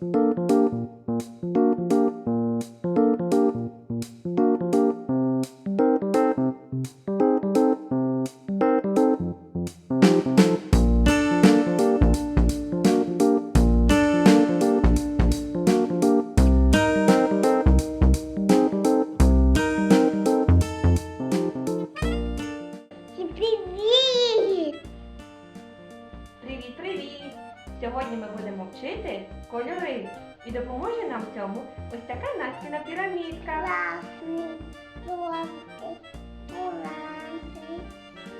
Música Сьогодні ми будемо вчити кольори. І допоможе нам в цьому ось така Настіна пірамідка. Красний, жовтий, оранжевий,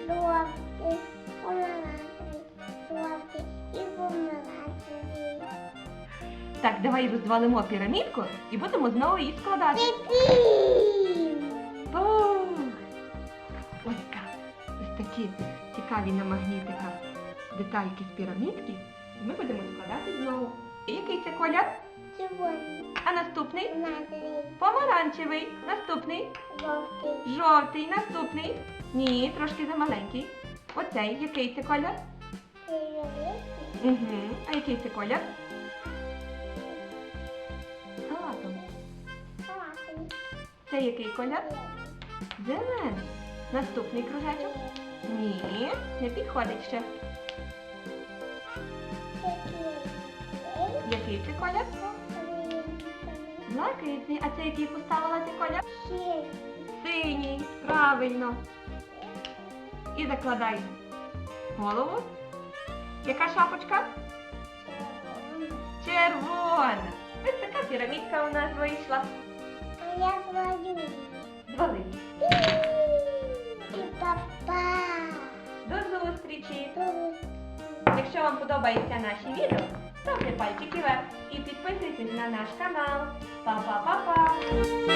жовтий, оранжевий, жовтий і помаранчевий. Так, давай розвалимо пірамідку і будемо знову її складати. Піпім! Ось так. Ось такі цікаві на магнітиках детальки з пірамідки. Ми будемо складати знову. І який це колір? Червоний, А наступний? оранжевий, Помаранчевий. Наступний. жовтий, Жовтий. Наступний. Ні, трошки замаленький. Оцей. Який це колір? фіолетовий, Угу. А який це колір? Салатовий. красний, Це який колір? Зелений. Наступний кружечок? Ні, не підходить ще. Який це колір? Блакитний. А це який поставила ти колір? Синій. Правильно. І закладай голову. Яка шапочка? Червона. Ось така пірамідка у нас вийшла. А я звоню. Звали. І папа. До зустрічі! Якщо вам подобаються наші відео, ставте пальчики вверх і підписуйтесь на наш канал. Па-па-па-па!